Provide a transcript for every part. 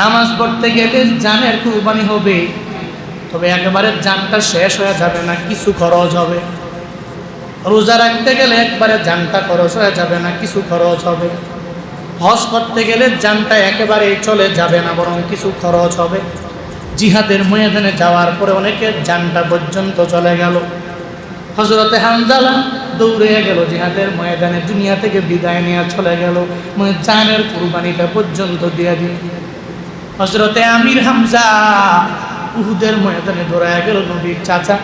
নামাজ পড়তে গেলে জানের কুরবানি হবে, তবে একেবারে জানটা শেষ হয়ে যাবে না, কিছু খরচ হবে। রোজা রাখতে গেলে একবারে জানটা খরচ হয়ে যাবে না, কিছু খরচ হবে। হজ করতে গেলে জানটা একেবারে চলে যাবে না, বরং কিছু খরচ হবে। জিহাদের ময়দানে যাওয়ার পরে অনেকের জানটা পর্যন্ত চলে গেল। হজরতে হামদালা দৌড়ে গেল, জিহাদের ময়দানে দুনিয়া থেকে বিদায় নিয়ে চলে গেল। মানে জানের কুরবানিটা পর্যন্ত দিয়ে দিন হজরতে আমির হামজা উহুদের ময়দানে দৌড়ায় গেল নবীর চাচা।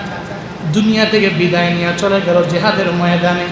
দুনিয়া থেকে বিদায় নিয়ে চলে গেল জেহাদের ময়দানে।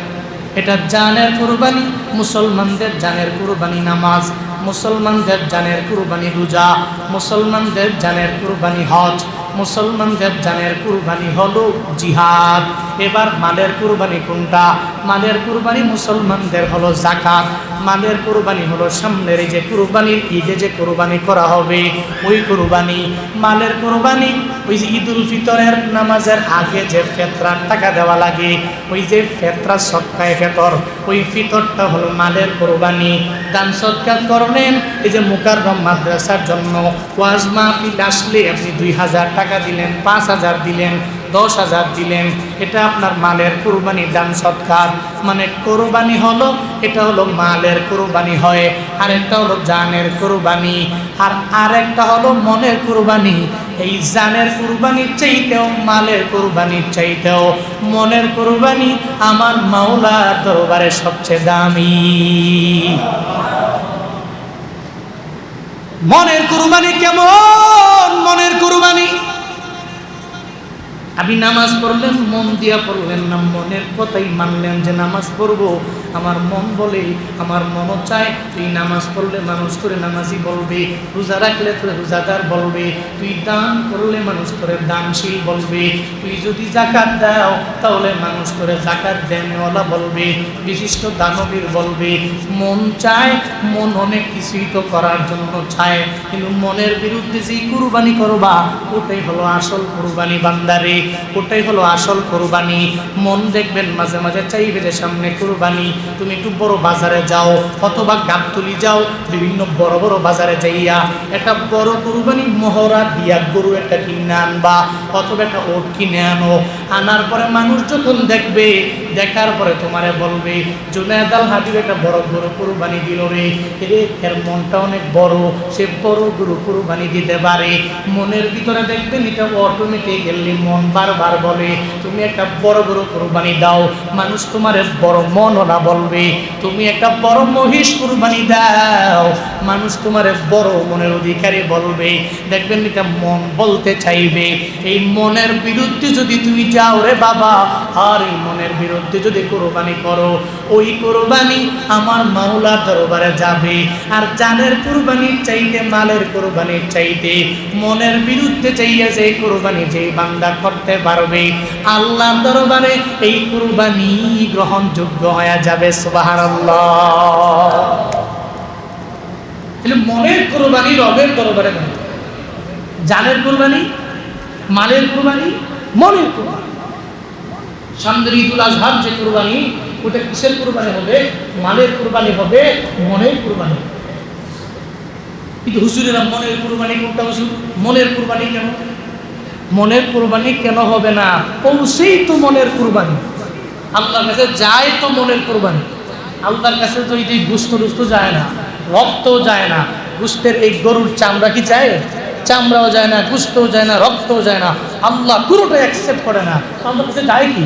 এটা জানের কুরবানি, মুসলমানদের জানের কুরবানি নামাজ, মুসলমানদের জানের কুরবানি রোজা, মুসলমানদের জানের কুরবানি হজ। মুসলমানদের জানের কুরবানি হলো জিহাদ। এবার মালের কুরবানি কোনটা? মালের কুরবানি মুসলমানদের হলো জাকাত মালের কুরবানি হলো সামনের এই যে কুরবানির ঈদে যে কুরবানি করা হবে, ওই কুরবানি। মালের কুরবানি ওই যে ঈদুল ফিতরের নামাজের আগে যে ফেতরার টাকা দেওয়া লাগে, ওই যে ফেতরা সৎকায় ফেতর, ওই ফিতরটা হলো মালের কুরবানি। দান সৎকার করলেন। এই যে মুকাররম মাদ্রাসার জন্য ওয়াজ মাহফিল আসলে আপনি দুই হাজার টাকা দিলেন, পাঁচ হাজার দিলেন। দশ হাজার দিলেন। এটা আপনার মালের কুরবানি দান সৎকার। মানে কোরবানি হলো, এটা হলো মালের কুরবানি হয় আর একটা হলো জানের কুরবানি, আর আরেকটা হলো মনের কুরবানি। এই জানের কুরবানির চাইতেও, মালের কুরবানির চাইতেও, মনের কুরবানি আমার মাওলা দরবারে সবচেয়ে দামি। মনের কুরবানি কেমন? মনের কুরবানি আপনি নামাজ পড়লেন মন দিয়া পড়লেন না মনের কথাই মানলেন যে নামাজ পড়ব। আমার মন বলে, আমার মন চায়, তুই নামাজ পড়লে মানুষ তোরে নামাজি বলবে, রোজা রাখলে তোরে রোজাদার বলবে, তুই দান করলে মানুষ তোরে দানশীল বলবে, তুই যদি জাকাত দাও তাহলে মানুষ তোরে জাকাত দেনওয়ালা বলবে, বিশিষ্ট দানবীর বলবে, মন চায়, মন অনেক কিছুই তো করার জন্য চায়, কিন্তু মনের বিরুদ্ধে যেই কুরবানি করবা, ওটাই হলো আসল কুরবানি বান্দারে, ওটাই হলো আসল কোরবানি, মন দেখবেন মাঝে মাঝে চাইবে যে সামনে কোরবানি তুমি একটু বড় বাজারে যাও, অথবা গাবতলি যাও, বিভিন্ন বড় বড় বাজারে যাইয়া একটা বড় কোরবানি মহড়া দিয়া গরু একটা কিনে আনবা, অথবা একটা ওট কিনে আনো। আনার পরে মানুষ যখন দেখবে, দেখার পরে তোমারে বলবে জুনায়দ আল হাবিব একটা বড় গরু কোরবানি দিল রে। রে এর মনটা অনেক বড়। সে বড় গরু কোরবানি দিতে পারে। মনের ভিতরে দেখবেন এটা অটোমেটিক গেলে মন বারবার বলে, তুমি একটা বড় গরু কোরবানি দাও। মানুষ তোমার বড় মন মনওয়ালা বলবে, তুমি একটা বড় মহিষ কুরবানি দাও। মানুষ তোমার বড় মনের অধিকারী বলবে, দেখবেন এটা মন বলতে চাইবে। এই মনের বিরুদ্ধে যদি তুমি যাও রে বাবা আর এই মনের বিরুদ্ধে যদি কোরবানি করো, ওই কোরবানি আমার মাওলার দরবারে যাবে। আর জানের কোরবানির চাইতে, মালের কোরবানির চাইতে, মনের বিরুদ্ধে চাইয়া যে কোরবানি যে বান্দা করতে পারবে, আল্লাহর দরবারে এই কোরবানি গ্রহণযোগ্য হয়ে যাবে তাহলে মনের কোরবানি রবের দরবারে জানের কোরবানি, মালের কোরবানি, মনের কোরবানি। সামনের ঈদুল আজহার যে কোরবানি, ওটা কিসের কোরবানি হবে? মালের কোরবানি হবে, মনের কোরবানি। কিন্তু হুজুরেরা মনের কোরবানি কোনটা হুজুর? মনের কোরবানি কেন? মনের কোরবানি কেন হবে না? পৌঁছেই তো মনের কোরবানি। আল্লাহর কাছে যায় তো মনের কোরবানি। আল্লাহর কাছে তো এই গুস্ত টুস্ত যায় না, রক্তও যায় না। গুস্তের এই গরুর চামড়া কি চায় চামড়াও যায় না গুস্তও যায় না, রক্তও যায় না। আল্লাহ পুরোটাই অ্যাকসেপ্ট করে না। আল্লাহর কাছে যায় কি?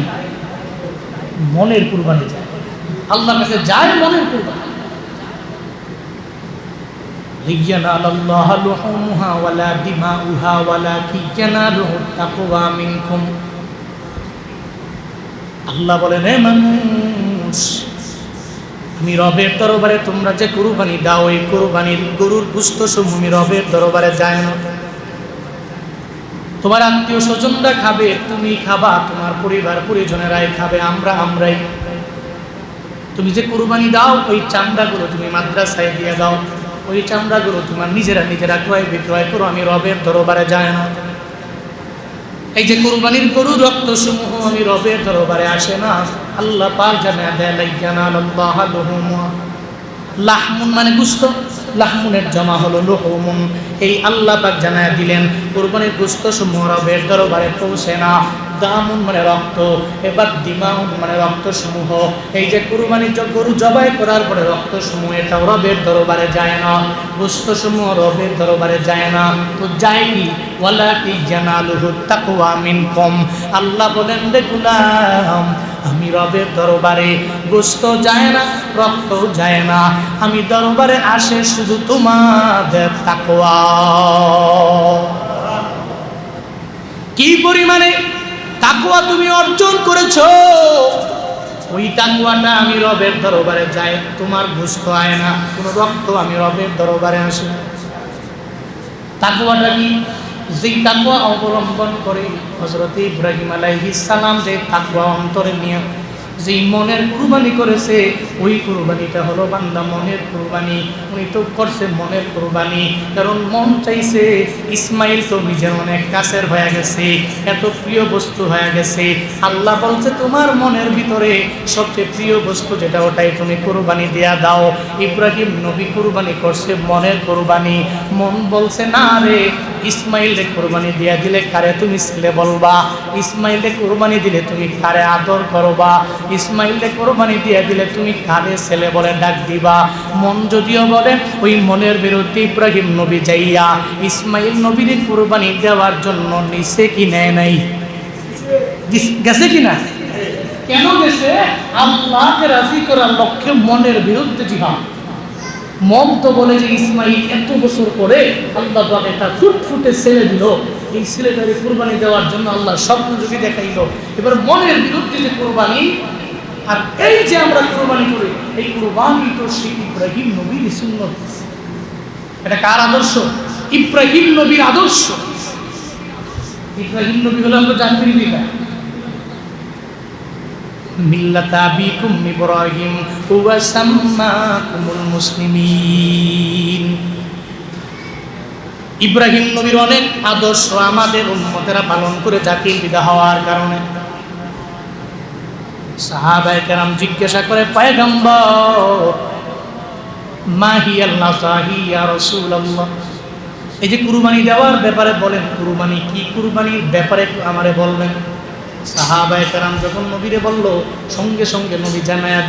মনের কুরবানি যায়। আল্লাহর কাছে যায় মনের কুরবানি। আল্লাহ আল্লাহ বলেন আমি রবের দরবারে তোমরা যে কুরুবানি দাও, এই কুরুবানির গরুর গুস্ত সমূহ রবের দরবারে যায় না। তোমার আত্মীয় স্বজনরা খাবে, তুমি খাবা, তোমার পরিবার পরিজনেরাই খাবে, আমরা, আমরাই। তুমি যে কুরবানি দাও, ওই চামড়াগুলো তুমি মাদ্রাসায় দিয়ে দাও। ওই চামড়াগুলো তোমার নিজেরা নিজেরা ক্রয় বিক্রয় করো, আমি রবের দরবারে যায় না। এই যে কুরবানির গরু রক্ত সমূহ আমি রবের দরবারে আসে না। আল্লাহ পাক জানা দেয় লাইয়ানা আল্লাহ লাহমুন মানে গুস্ত। লাহমুনের জমা হলো লোহমুন এই আল্লাহ পাক জানায় দিলেন, কোরবানির গোস্ত সমূহ রবের দরবারে পৌঁছে না দামুন মানে রক্ত, এবার দিমাউন মানে রক্ত সমূহ এই যে কুরবানি গরু জবাই করার পরে রক্ত সমূহ এটা রবের দরবারে যায় না গোস্ত সমূহ রবের দরবারে যায় না। তো যায় কি ওয়ালা কি জানালুহু তাকওয়া মিনকুম। আল্লাহ বলেন রে গুলাম, আমি রবের দরবারে গোস্ত যায় না রক্ত যায় না। আমি দরবারে আসে শুধু তোমাদের তাকওয়া। কি পরিমাণে তাকুয়া তুমি অর্জন করেছ ওই তাকুয়াটা আমি রবের দরবারে যাই, তোমার ঘুষ খায় না, কোনো রক্ত আমি রবের দরবারে আসি। তাকুয়াটা কি যে তাকুয়া অবলম্বন করে হজরত ইব্রাহিম আলাইহিস সালাম যে তাকুয়া অন্তরে নিয়ে যে মনের কুরবানি করেছে, ওই কুরবানিটা হলো বান্দা মনের কুরবানি। উনি তো করছে মনের কুরবানি। কারণ মন চাইছে, ইসমাইল তো নিজের অনেক কাছের হয়ে গেছে, এত প্রিয় বস্তু হয়ে গেছে। আল্লাহ বলছে, তোমার মনের ভিতরে সবচেয়ে প্রিয় বস্তু যেটা, ওটাই তুমি কুরবানি দেয়া দাও। ইব্রাহিম নবী কুরবানি করছে মনের কুরবানি। মন বলছে, না রে ইসমাইলে কোরবানি দিয়া দিলে কারে তুমি ছেলে বলবা? ইসমাইলে কোরবানি দিলে তুমি কারে আদর করবা? ইসমাইলে কোরবানি দিয়া দিলে তুমি কারে ছেলে বলে ডাক দিবা? মন যদিও বলে, ওই মনের বিরুদ্ধে ইব্রাহিম নবী যাইয়া ইসমাইল নবীর কোরবানি দেওয়ার জন্য নিচে কি নেয় নাই? গেছে কি না? কেন গেছে? আল্লাহকে রাজি করার লক্ষ্যে মনের বিরুদ্ধে জিহাদ। মম তো বলে যে, ইসমাইল, এত বছর পরে আল্লাহ একটা ফুটফুটে ছেলে দিল। এই ছেলেটাকে কোরবানি দেওয়ার জন্য আল্লাহ স্বপ্ন যদি দেখাইল, এবার মনের বিরুদ্ধে যে কোরবানি, আর এই যে আমরা কোরবানি করি, এই কুরবানি তো সেই ইব্রাহিম নবীর সুন্নত। এটা কার আদর্শ? ইব্রাহিম নবীর আদর্শ। ইব্রাহিম নবী হলো আমরা জাতির পিতা। মিল্লাত ইব্রাহিম, হুয়া সাম্মাকুমুল মুসলিমিন। ইব্রাহিম নবীর অনেক আদর্শ আমাদের উম্মতেরা পালন করে জাতির বিদা হওয়ার কারণে। সাহাবায়ে কেরাম জিজ্ঞাসা করে, পয়গম্বর মাহি আল্লাহ সাহি ইয়া রাসূলুল্লাহ? এই যে কুরবানি দেওয়ার ব্যাপারে বলেন, কুরবানি কি? কুরবানির ব্যাপারে একটু আমারে বলবেন। সাহাবায়ে যখন নবীরে বলল, সঙ্গে সঙ্গে নবী জানায়া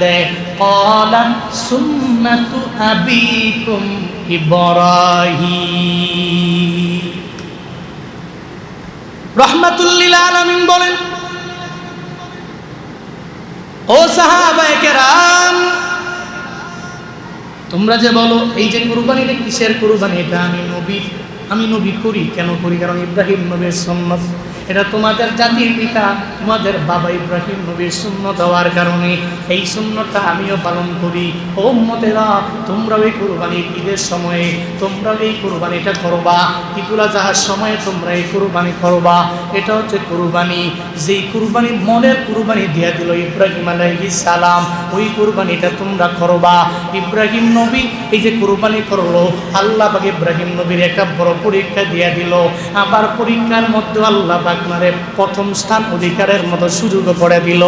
বলেন, ও সাহাবায়ে তোমরা যে বলো, এই যে কুরবানিটা কিসের কুরবানি? এটা আমি নবী আমি নবী করি। কেন করি? কারণ ইব্রাহিম নবীর সুন্নত। এটা তোমাদের জাতির পিতা, তোমাদের বাবা ইব্রাহিম নবীর শূন্য দেওয়ার কারণে। এই শূন্যটা আমিও পালন করি। ও মতেরা তোমরা ওই কুরবানির ঈদের সময়ে তোমরা এই কোরবানিটা করবা। ঈদুল আজহার সময়ে তোমরা এই কুরবানি করবা। এটা হচ্ছে কুরবানি। যেই কুরবানি মনের কুরবানি দিয়ে দিল ইব্রাহিম আলাইহিস সালাম, ওই কুরবানিটা তোমরা করবা। ইব্রাহিম নবী এই যে কুরবানি করল, আল্লাহ ইব্রাহিম নবীর একটা বড় পরীক্ষা দিয়ে দিল। আবার পরীক্ষার মধ্যে আল্লাহ মানে প্রথম স্থান অধিকারের মতো সুযোগ করে দিল।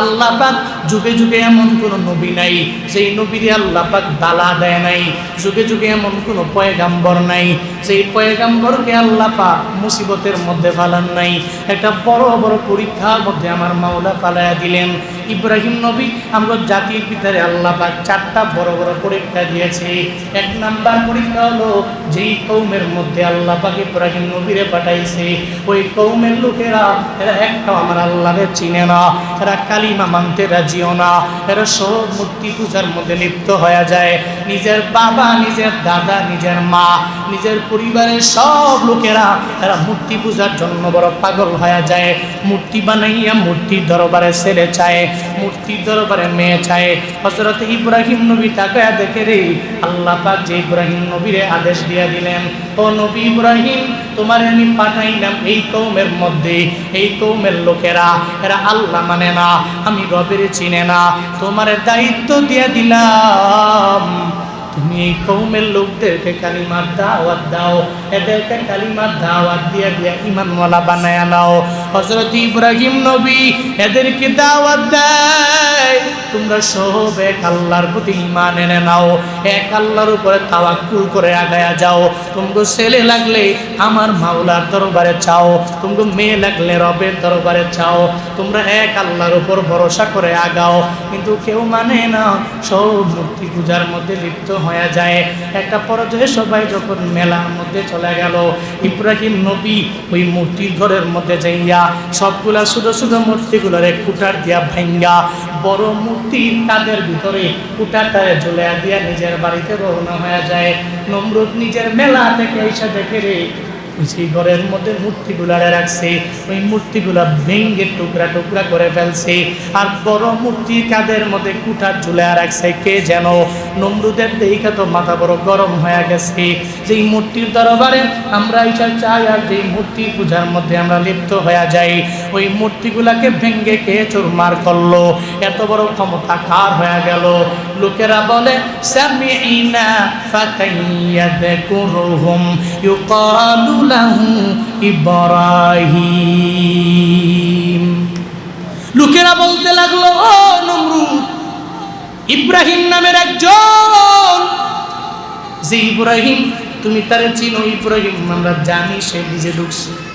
আল্লাহ পাক যুগে যুগে এমন কোনো নবী নাই, যেই নবীরে আল্লাহ পাক দালা দেয় নাই। যুগে যুগে এমন কোনো পয়গাম্বর নাই, যেই পয়গাম্বরকে আল্লাহ পাক মুসিবতের মধ্যে ফালান নাই। একটা বড় বড় পরীক্ষার মধ্যে আমার মাওলা ফালাইয়া দিলেন। ইব্রাহিম নবী, আমরা জাতির পিতারে আল্লাহ পাক চারটা বড় বড় পরীক্ষা দিয়েছে। এক নাম্বার পরীক্ষা হলো, যেই কৌমের মধ্যে আল্লাহ পাক ইব্রাহিম নবীরে পাঠাইছে, ওই কৌমের লোকেরা, এরা একটাও আমার আল্লাহরে চিনে না, এরা কালিমা মানতে রাজিও না, এরা সব মূর্তি পূজার মধ্যে লিপ্ত হয়ে যায়। নিজের বাবা, নিজের দাদা, নিজের মা, নিজের পরিবারের সব লোকেরা এরা মূর্তি পূজার জন্য বড় পাগল হয়ে যায়। মূর্তি বানাইয়া মূর্তির দরবারে ছেলে চায়, মূর্তির দরবারে মেয়ে চায়। হজরত ইব্রাহিম নবী তাকায় দেখে রে, আল্লাহ পাক যে ইব্রাহিম নবীরে আদেশ দিয়া দিলেন, ও নবী ইব্রাহিম তোমার আমি পাঠাইলাম এই কৌমের মধ্যে, এই কৌমের লোকেরা। এরা আল্লাহ মানে না, আমি রবের চিনে না। তোমার দায়িত্ব দিয়ে দিলাম। তুমি এই কৌমের লোকদেরকে কালিমার দাওয়াত দাও। এদেরকে কালিমার দাওয়াত দিয়ে দিয়ে ইমানওয়ালা বানায় নাও। হজরত ইব্রাহিম নবী এদেরকে দাওয়াত দেয়। তোমরা সব এক আল্লাহর প্রতি ইমান এনে নাও। এক আল্লাহর উপরে তাওয়াক্কুল করে আগায়া যাও। তোমাকে ছেলে লাগলে আমার মাওলার দরবারে চাও। তোমাকে মেয়ে লাগলে রবের দরবারে চাও। তোমরা এক আল্লাহর উপর ভরসা করে আগাও। কিন্তু কেউ মানে না, সব মূর্তি পূজার মধ্যে লিপ্ত হয়ে যায়। একটা পর্যায়ে সবাই যখন মেলার মধ্যে চলে গেল, ইব্রাহিম নবী ওই মূর্তির ঘরের মধ্যে যাইয়া সবগুলা ছোট ছোট মূর্তিগুলোর কুটার দিয়া ভাঙ্গা, বড় মূর্তি তাদের ভিতরে কুটারটারে ঝুলে দিয়া নিজের বাড়িতে রওনা হয়ে যায়। নমরুদ নিজের মেলা থেকে এসে দেখে রে সেই ঘরের মধ্যে মূর্তিগুলারে রাখছে, ওই মূর্তিগুলা ভেঙ্গে টুকরা টুকরা করে ফেলছে। আর বড় মূর্তি কাদের মধ্যে কুঠার ঝুলে রাখছে, কে যেন? নমরুদের দেখা তো মাথা বড় গরম হয়ে গেছে। যেই মূর্তির দরবারে আমরা এটা চাই আর যেই মূর্তি পূজার মধ্যে আমরা লিপ্ত হয়ে যাই, ওই মূর্তিগুলাকে ভেঙ্গে কে চুরমার করল? এত বড় ক্ষমতা কার হয়ে গেল? লোকেরা বলে সামিইনা ফাতাইয়াদকুরুহুম ইউকালু লাহু ইব্রাহিম। লোকেরা বলতে লাগল, ও নমরুদ, ইব্রাহিম নামের একজন। যে ইব্রাহিম, তুমি তার চিনো, ইব্রাহিম, আমরা জানি সে নিজে ঢুকছে।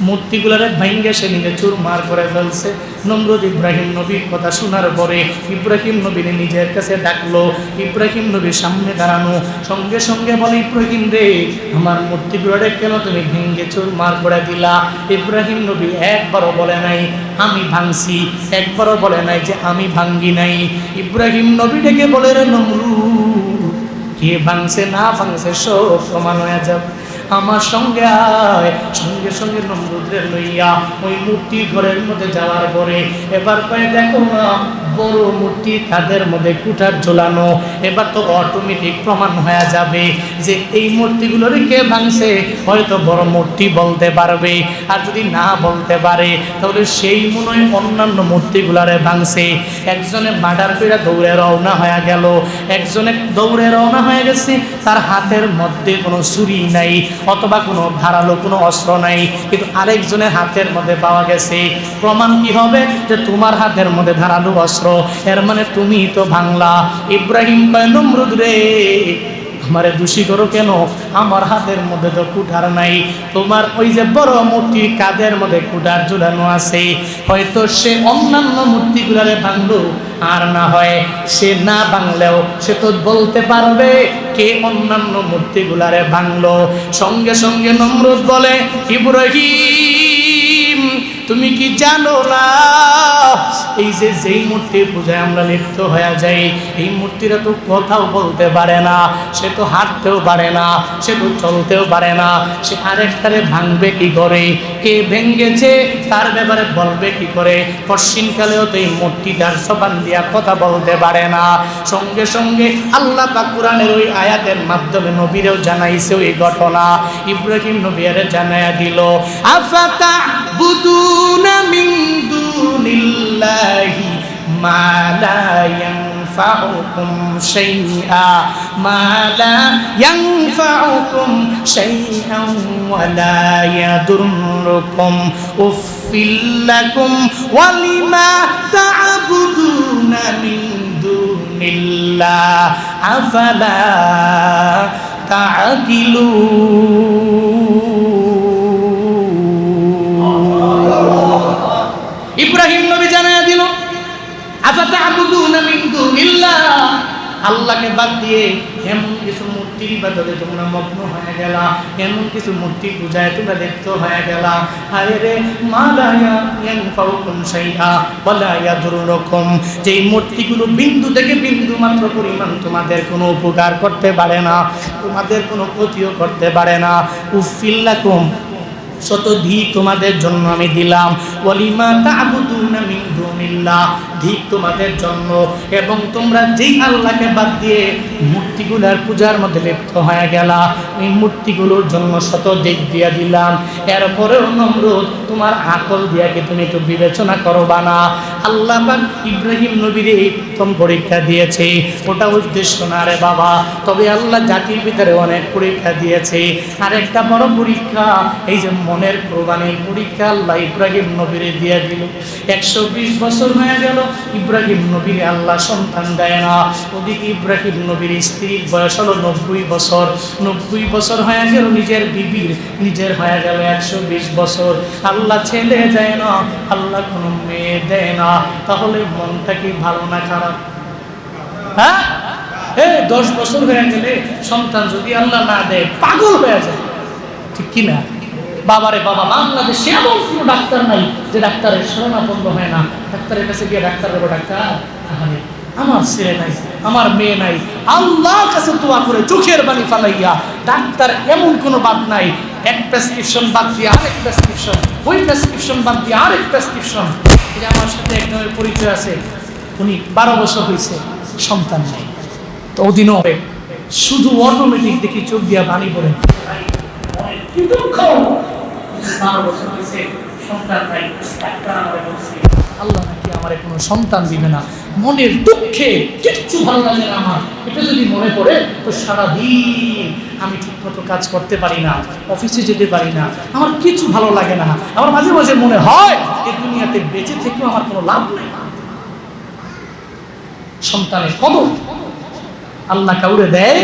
মূর্তিগুলারে ভাঙ্গে সে নিজে চুর মার করে ফেলছে। নমরুদ ইব্রাহিম নবীর কথা শোনার পরে ইব্রাহিম নবীর নিজের কাছে ডাকলো, ইব্রাহিম নবীর সামনে দাঁড়ানো। সঙ্গে সঙ্গে বলে, ইব্রাহিম রে, আমার মূর্তিগুলারে কেন তুমি ভেঙ্গে চুর মার করে দিলা? ইব্রাহিম নবী একবারও বলে নাই, আমি ভাঙছি। একবারও বলে নাই যে, আমি ভাঙ্গি নাই। ইব্রাহিম নবী ডেকে বলে, রে নমরুদ, কে ভাঙছে না ভাঙছে সব সমান হয়ে যাবে। আমার সঙ্গে আয়। সঙ্গে সঙ্গে নমরুদ্রে লইয়া ওই মূর্তি ঘরের মধ্যে যাওয়ার পরে এবার কয়ে, দেখো না বড় মূর্তি তাদের মধ্যে কুঠার ঝোলানো, এবার তো অটোমেটিক প্রমাণ হয়ে যাবে যে এই মূর্তিগুলোর কে ভাঙছে। হয়তো বড় মূর্তি বলতে পারবে, আর যদি না বলতে পারে, তাহলে সেই মনে হয় অন্যান্য মূর্তিগুলারে ভাঙছে। একজনে মার্ডার পেড়া দৌড়ে রওনা হয়ে গেল, একজনে দৌড়ে রওনা হয়ে গেছে, তার হাতের মধ্যে কোনো ছুরি নাই, অথবা কোনো ধারালো কোনো অস্ত্র নাই, কিন্তু আরেকজনের হাতের মধ্যে পাওয়া গেছে। প্রমাণ কি হবে? যে তোমার হাতের মধ্যে ধারালো অস্ত্র এর মানে তুমি তো ভাঙলা ইব্রাহিম কয়, নমরুদ রে, আমারে দোষী করো কেন? আমার হাতের মধ্যে তো কুঠার নাই। তোমার ওই যে বড় মূর্তি, কাদের মধ্যে কুঠার ঝুলানো আছে? হয়তো সে অন্যান্য মূর্তিগুলারে ভাঙলো, আর না হয় সে না ভাঙলেও সে তো বলতে পারবে কে অন্যান্য মূর্তিগুলারে ভাঙলো। সঙ্গে সঙ্গে নমরুদ বলে, ইব্রাহিম তুমি কি জানো না? এই যে যেই মূর্তি পূজায় আমরা লিপ্ত হয়ে যাই, এই মূর্তিরা তো কথাও বলতে পারে না, সে তো হাঁটতেও পারে না, সে তো চলতেও পারে না, সে আরেকটারে ভাঙবে কি করে? কে ভেঙ্গেছে তার ব্যাপারে বলবে কি করে? পশ্চিমকালেও তো এই মূর্তিটার সবান দিয়া কথা বলতে পারে না। সঙ্গে সঙ্গে আল্লাহ পাক কোরআনের ওই আয়াতের মাধ্যমে নবীরেও জানাইছে ওই ঘটনা। ইব্রাহিম নবীরে জানাইয়া দিল, আফাতা يعبدون من دون الله ما لا ينفعكم شيئا ما لا ينفعكم شيئا ولا يضركم أف لكم ولما تعبدون من دون الله أفلا تعقلون ইব্রাহিম নবী জানায়া দিল, আফাতা'বুদুনা মিন দুনিল্লাহ? আল্লাহকে বাদ দিয়ে এমন কিছু মূর্তির ইবাদতে তোমরা মগ্ন হয়ে গেলা, এমন কিছু মূর্তি পূজায় তোমরা লিপ্ত হয়ে গেলা। হায় রে মালায়া ইয়ানফাউকুম শাইআ ওয়ালা ইয়াদুরুকুম। যেই মূর্তিগুলো বিন্দু থেকে বিন্দু মাত্র পরিমাণ তোমাদের কোনো উপকার করতে পারে না, তোমাদের কোনো ক্ষতিও করতে পারে না। উফিল্লাকুম শত ধি তোমাদের জন্য আমি দিলাম। ওয়ালিমা তা'বুদুনা মিন তোমাদের জন্য। এবং তোমরা যেই আল্লাহকে বাদ দিয়ে মূর্তিগুলার পূজার মধ্যে লিপ্ত হয়ে গেলা ওই মূর্তিগুলোর জন্য শত দিক দিয়া দিলাম। এরপরেও নমরুদ, তোমার আকল দিয়া কি তুমি একটু বিবেচনা করবা না? আল্লাহ ইব্রাহিম নবীর এই প্রথম পরীক্ষা দিয়েছে। ওটা উদ্দেশ্য না রে বাবা। তবে আল্লাহ জাতির ভিতরে অনেক পরীক্ষা দিয়েছে। আর একটা বড় পরীক্ষা, এই যে মনের কোরবানির পরীক্ষা আল্লাহ ইব্রাহিম নবীরে দিয়ে দিল। একশো বিশ বছর হয়ে গেল, ইব্রাহিম নবীর আল্লাহ সন্তান দেয় না। ওদিকে ইব্রাহিম নবীর স্ত্রীর বয়স হলো নব্বই বছর। নব্বই বছর হয়ে গেল নিজের বিবির, নিজের হয়ে গেল একশো বিশ বছর। আল্লাহ ছেলে দেয় না, আল্লাহ কোনো মেয়ে দেয় না। তাহলে মনটা কি ভালো না খারাপ? হ্যাঁ? হ্যাঁ দশ বছর হয়ে গেলে সন্তান যদি আল্লাহ না দেয়, পাগল হয়ে যায়। ঠিক কি না বাবারে বাবা, বাংলাদেশে এমন কোনো ডাক্তার নাই যে ডাক্তারের শরণাপন্ন হয় না। ডাক্তারের কাছে গিয়ে ডাক্তার বলব, ডাক্তার আমার ছেলে নাই, আমার মেয়ে নাই আল্লাহ কাছে তোয়া করে চোখের বাণী ফালাইয়া ডাক্তার এমন কোনো বাদ নাই। এক প্রেসক্রিপশন বাদ দিয়ে আরেক প্রেসক্রিপশন ওই প্রেসক্রিপশন বাদ দিয়ে আরেক প্রেসক্রিপশন যে আমার সাথে একজনের পরিচয় আছে, উনি বারো বছর হয়েছে, সন্তান নেই। তো ওদিনও হবে শুধু অটোমেটিক দেখি চোখ দিয়া বাণী পড়ে! আমারে মনের দুঃখে কিচ্ছু ভালো লাগে আমার। এটা যদি মনে পড়ে, তো সারাদিন আমি ঠিক মতো কাজ করতে পারি না, অফিসে যেতে পারি না। আমার কিছু ভালো লাগে না। আমার মাঝে মাঝে মনে হয়, এই দুনিয়াতে বেঁচে থেকেও আমার কোনো লাভ নেই। সন্তানের কদর আল্লাহ কাউরে দেয়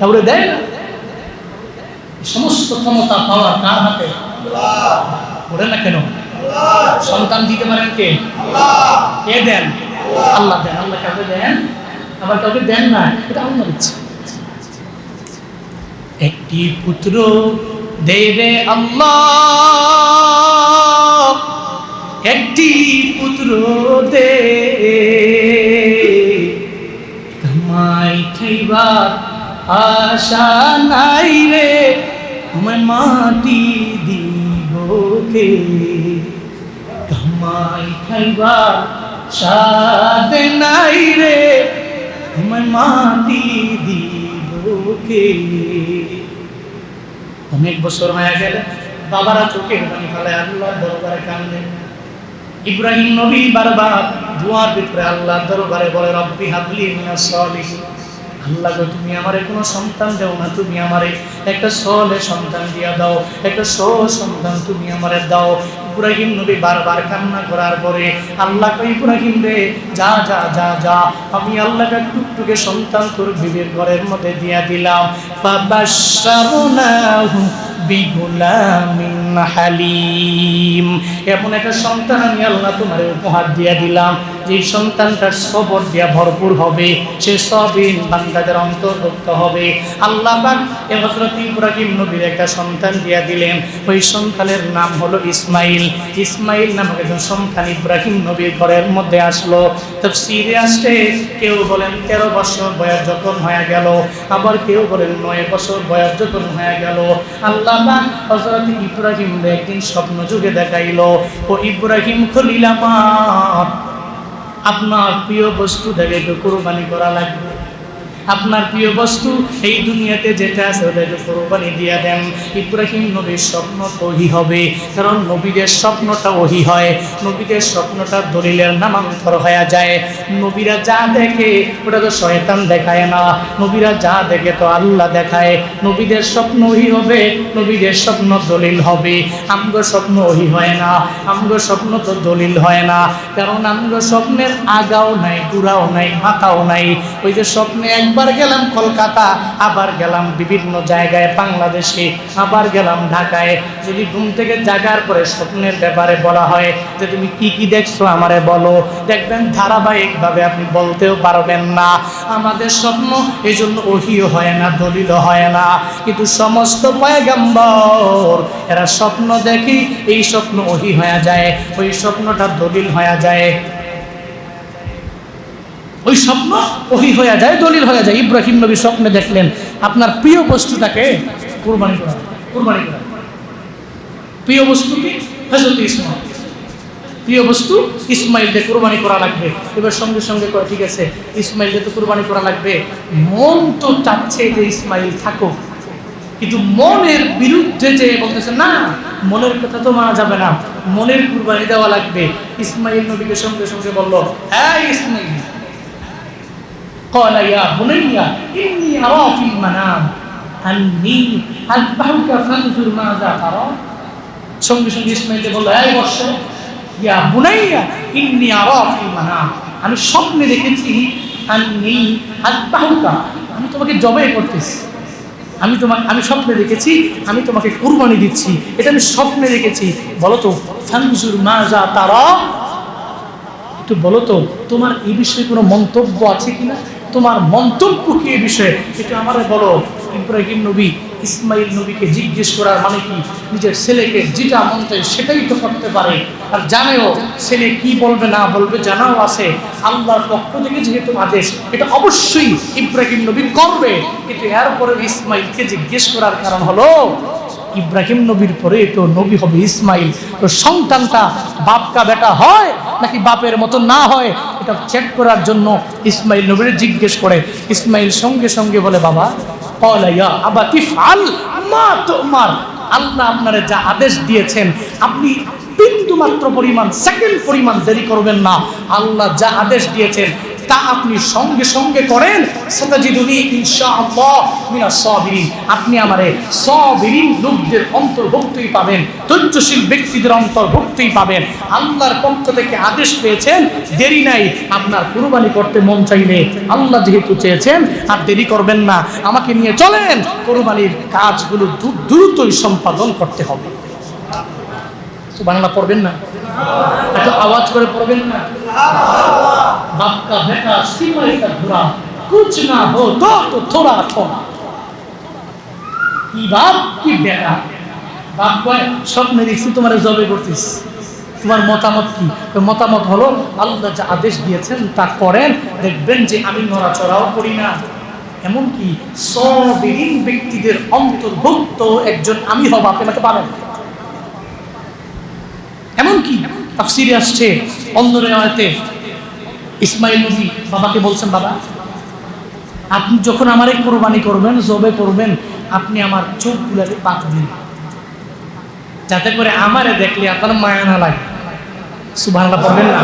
কাউরে দেয় সমস্ত ক্ষমতা পাওয়া কার হাতে? না কেন? সন্তান দিতে পারেন কে? কে দেন? আল্লাহ দেন। আল্লাহ কাউকে দেন? আবার কাউকে দেন না? এটা আল্লাহ একটি পুত্র দেবে আল্লাহ। একটি পুত্র দে কামাই খাইবার আশা নাই রে। আমার মাটি দিব কে কামাই খাইবার সাদ নাই রে। আমার মাটি দিব কে? অনেক বছর হয়ে গেলে, বাবারা চোখের পানি ফেলে আল্লাহ দরবারে কান্দে। ইব্রাহিম নবী বারবার দুয়ার ভিতরে আল্লাহ দরবারে বলে, রব্বি হাবলি মিনাস সলিহিন। আল্লাহ গো তুমি আমারে কোনো সন্তান দাও না, তুমি আমারে একটা সলে সন্তান দিয়া দাও, একটা স সন্তান তুমি আমারে দাও। ইব্রাহিম নবী বারবার কান্না করার পরে, আল্লাহ কই ইব্রাহিম রে, যা যা যা যা। আমি আল্লাহকে টুকটুকে সন্তান তোর বিবির ঘরের মধ্যে দিয়া দিলাম। ফাবাশশারনাহু বিগুলামিন হালিম। এমন একটা সন্তান আমি আল্লাহ তোমার উপহার দিয়া দিলাম। যে সন্তানটার সবর দিয়া ভরপুর হবে, সে সবিন বান্দাদের অন্তর্ভুক্ত হবে। আল্লাহ পাক এ নবীর একটা সন্তান দিয়া দিলেন। ওই সন্তানের নাম হলো ইসমাইল। ইসমাইল নামক একজন সন্তান ইব্রাহিম নবীর ঘরের মধ্যে আসলো। তাফসীরে আসছে কেউ বলেন, তেরো বছর বয়স যখন হয়ে গেল, আবার কেউ বলেন, নয় বছর বয়স যখন হয়ে গেল। আল্লাহ পাক হযরত ইব্রাহিম একদিন স্বপ্ন যুগে দেখাইল। ও ইব্রাহিম খলিল আমার। আপনার প্রিয় বস্তু থেকে কোরবানি করা লাগবে। আপনার প্রিয় বস্তু, এই দুনিয়াতে যেটা আছে ওটাকে কোরবানি দিয়ে দেন। ইব্রাহিম নবীর স্বপ্ন ওহি হবে, কারণ নবীদের স্বপ্নটা ওহি হয়। নবীদের স্বপ্নটা দলিলের নামান্তর হয়ে যায়। নবীরা যা দেখে, ওটা তো শয়তান দেখায় না। নবীরা যা দেখে তো আল্লাহ দেখায়। নবীদের স্বপ্ন ওহি হবে, নবীদের স্বপ্ন দলিল হবে। আমগো স্বপ্ন ওহি হয় না, আমগো স্বপ্ন তো দলিল হয় না। কারণ আমগো স্বপ্নের আগাও নাই, গুড়াও নাই, মাথাও নাই। ওই যে স্বপ্নে একবার গেলাম কলকাতা, আবার গেলাম বিভিন্ন জায়গায় বাংলাদেশে, আবার গেলাম ঢাকায়। যদি ঘুম থেকে জাগার পরে স্বপ্নের ব্যাপারে বলা হয় যে তুমি কি কি দেখছ আমারে বলো। দেখবেন ধারাবাহিকভাবে আপনি বলতেও পারবেন না। আমাদের স্বপ্ন এই জন্য ওহিও হয় না দলিল হয় না। কিন্তু সমস্ত পয়গাম্বর, এরা স্বপ্ন দেখি এই স্বপ্ন ওহি হয়ে যায়, ওই স্বপ্নটা দলিল হয়ে যায়। ওই স্বপ্ন ওহি হয়ে যায়, দলিল হয়ে যায়। ইব্রাহিম নবী স্বপ্নে দেখলেন, আপনার প্রিয় বস্তুটাকে কুরবানি করা কুরবানি করা। প্রিয় বস্তু কি? হজরত ইসমাইল। প্রিয় বস্তু, ইসমাইল দিয়ে কুরবানি করা লাগবে। এবার সঙ্গে সঙ্গে কয়, ঠিক আছে, ইসমাইল দিয়ে তো কুরবানি করা লাগবে। মন তো চাচ্ছে যে ইসমাইল থাকুক। কিন্তু মনের বিরুদ্ধে যে বলতেছে, না, মনের কথা তো মানা যাবে না। মনের কুরবানি দেওয়া লাগবে। ইসমাইল নবীকে সঙ্গে সঙ্গে বলল হ্যাঁ ইসমাইল قال يا بني إني أرى في المنام أني أذبحك فانظر ماذا ترى সঙ্গে সঙ্গে ইসমাইলকে বললো এই বর্ষ ইয়া বুনাইয়া ইন্নি আরা ফিল মানাম আমি স্বপ্নে দেখেছি আমি আত্মাহুকা আমি তোমাকে জবাই করতেছি আমি তোমার আমি স্বপ্নে দেখেছি আমি তোমাকে কুরবানি দিচ্ছি এটা আমি স্বপ্নে দেখেছি বলো তো ফানজুর মাজা তারা একটু বলো তো তোমার এই বিষয়ে কোনো মন্তব্য আছে কিনা তোমার মন্তব্য কি এ বিষয়ে? এটা আমার বলো। ইব্রাহিম নবী, ইসমাইল নবীকে জিজ্ঞেস করার মানে কি? নিজের ছেলেকে যেটা মন চায় সেটাই তো করতে পারে। আর জানেও ছেলে কি বলবে, না বলবে, জানাও আছে। আল্লাহর পক্ষ থেকে যেহেতু আদেশ, এটা অবশ্যই ইব্রাহিম নবী করবে। কিন্তু এরপরে ইসমাইলকে জিজ্ঞেস করার কারণ হলো, ইব্রাহিম নবীর পরে তো নবী হবে ইসমাইল। তো সন্তানটা, বাপকা বেটা হয় নাকি বাপের মতো না হয়? এটা চেক করার জন্য ইসমাইল নবীর জিজ্ঞেস করে। ইসমাইল সঙ্গে সঙ্গে বলে, বাবা কলাইয়া আবা তিফাল মা তোমার। আল্লাহ আপনারে যা আদেশ দিয়েছেন, আপনি বিন্দু মাত্র পরিমাণ সেকেন্ড পরিমাণ দেরি করবেন না। আল্লাহ যা আদেশ দিয়েছেন তা আপনি সঙ্গে সঙ্গে করেন। সাতাজিদুনি ইনশাআল্লাহ মিনা সাবিরিন। আপনি আমারে সাবিরিন লোকদের অন্তর্ভুক্তই পাবেন, ধৈর্যশীল ব্যক্তিদের অন্তর্ভুক্তই পাবেন। আল্লাহর পক্ষ থেকে আদেশ পেয়েছেন, দেরি নাই, আপনার কুরবানি করতে মন চাইলে আল্লাহ যেহেতু চেয়েছেন, আর দেরি করবেন না, আমাকে নিয়ে চলেন, কোরবানির কাজগুলো দ্রুতই সম্পাদন করতে হবে। বাংলা পড়বেন না? এত আওয়াজ করে পড়বেন না? बाप का बेटा सिमर का धुरा कुछ ना हो तो तो थोड़ा थोड़ा কি বাপ কি বেটা বাপ কয় স্বপ্নে দেখছি তোমার জবে করতিস তোমার মতামত কি তো মতামত হলো আল্লাহ যা আদেশ দিয়েছেন তা করেন দেখবেন যে আমি নড়াচড়াও করি না এমনকি সবিহীন ব্যক্তিদের অন্তর্ভুক্ত একজন আমি হব আপনি আমাকে পাবেন এমনকি তাফসিরে আসছে অন্য রেওয়ায়তে ইসমাইল নবী বাবাকে বলছেন, বাবা, আপনি যখন আমারে কোরবানি করবেন, জবে করবেন, আপনি আমার চোখগুলাকে পাক দিন। যাতে করে আমারে দেখলে আপনার মায়া না লাগে। সুবহানাল্লাহ, পড়বেন না?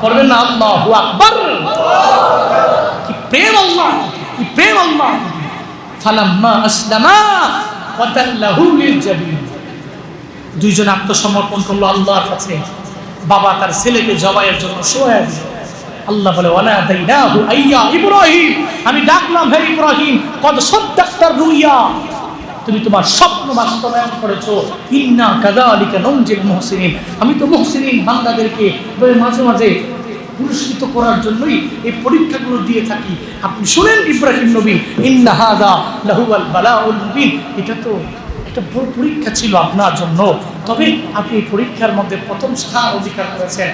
পড়বেন না? আল্লাহু আকবার! কি প্রেম আল্লাহ, কি প্রেম আল্লাহ। ফালাম্মা আসলামা ওয়া তাল্লাহু লিল জাবিন। দুইজন আত্মসমর্পণ করল আল্লাহর কাছে। বাবা তার ছেলেকে জবাইয়ের জন্য শোয়া আল্লাহ বলে, ওয়ালা দাইনাহু আইয়া ইব্রাহিম। আমি ডাকলাম, হে ইব্রাহিম, কদ সদ্দাক্তার রুইয়া। তুমি তোমার স্বপ্ন বাস্তবায়ন করেছ। ইন্না কাযালিকা নমজিল মুহসিনিন। আমি তো মুহসিনিন বান্দাদেরকে মাঝে মাঝে পুরস্কৃত করার জন্যই এই পরীক্ষাগুলো দিয়ে থাকি। আপনি শুনেন ইব্রাহিম নবী, ইন্না হাযা লাহুয়াল বালাউল মুবিন। এটা তো একটা বড় পরীক্ষা ছিল আপনার জন্য। তবে আপনি পরীক্ষার মধ্যে প্রথম স্থান অধিকার করেছেন।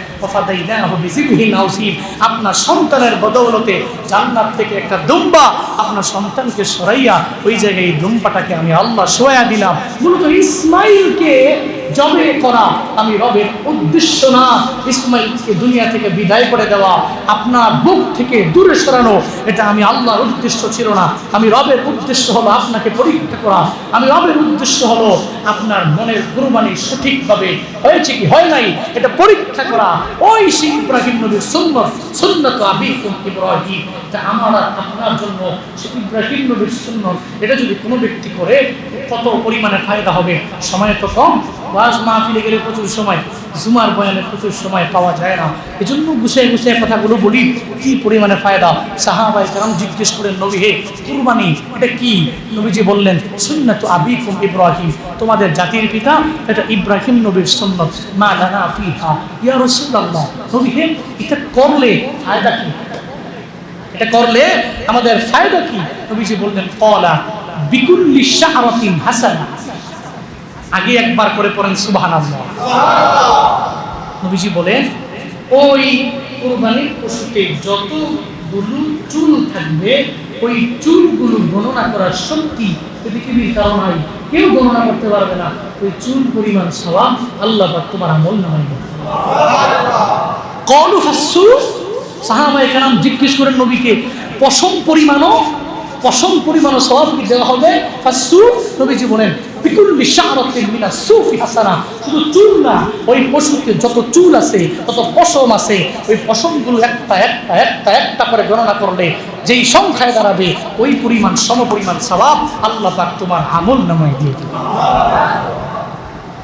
আপনার সন্তানের বদৌলতে জান্নাত থেকে একটা দুম্বা আপনার সন্তানকে সরাইয়া ওই জায়গায় এই দুম্বাটাকে আমি আল্লাহ সোয়া দিলাম। মূলত ইসমাইলকে জবে করা আমি রবের উদ্দেশ্য না। ইসমাইলকে দুনিয়া থেকে বিদায় করে দেওয়া, আপনার বুক থেকে দূরে সরানো, এটা আমি আল্লাহর উদ্দেশ্য ছিল না। আমি রবের উদ্দেশ্য হলো আপনাকে পরীক্ষা করা। আমি রবের উদ্দেশ্য হলো আপনার মনের কুরবানি সঠিকভাবে হয়েছে কি হয় নাই, এটা পরীক্ষা করা। ওই সেই ইব্রাহিম নবীর সুন্নত সুন্নত আবিকুম ইব্রাহিম। এটা আমার আপনার জন্য, সে ইব্রাহিম নবীর সুন্নত। এটা যদি কোনো ব্যক্তি করে, কত পরিমাণে ফায়দা হবে? সময় তো কম। ওয়াজ মাহফিলে গেলে প্রচুর সময়, জুমার বয়ানে প্রচুর সময় পাওয়া যায় না। এজন্য গুছিয়ে গুছিয়ে কথাগুলো বলি, কি পরিমাণে ফায়দা? সাহাবাই কারণ জিজ্ঞেস করেন, নবী হে, কুরবানি এটা কি? নবীজি বললেন, সুন্নাত আবিকুম ইব্রাহিম। তোমাদের জাতির পিতা, এটা ইব্রাহিম নবীর সুন্নত। মা লানা ফিহা। ইয়া রাসূলুল্লাহ। নবী হে, এটা করলে ফায়দা কি? এটা করলে আমাদের ফায়দা কি? নবীজি বললেন কলা বিকুল্লি শাহরাতিন হাসানা। আগে একবার করে পড়েন, সুবহানাল্লাহ। নবীজি বলেন, ওই কোরবানির পশুতে যতগুলো চুল থাকবে, ওই চুলগুলো গণনা করার শক্তি পৃথিবীর কারণ নাই। কেউ গণনা করতে পারবে না। ওই চুল পরিমাণ সওয়াব আল্লাহ তোমার আমল নামাই কলু ফাসু সাহাবায়ে কেরাম জিজ্ঞেস করেন নবীকে, পশম পরিমাণও পশম পরিমাণও সওয়াব কি দেওয়া হবে? ফাসু নবীজি বলেন বিকুল্লি শাহরাতিন মিনা সুফি হাসানা। শুধু চুল না, ওই পশুতে যত চুল আছে, তত পশম আছে, ওই পশমগুলো একটা একটা একটা একটা করে গণনা করলে যেই সংখ্যায় দাঁড়াবে, ওই পরিমাণ সম পরিমাণ স্বভাব আল্লাহ পাক তোমার আমল নামায় দিয়ে দেবে।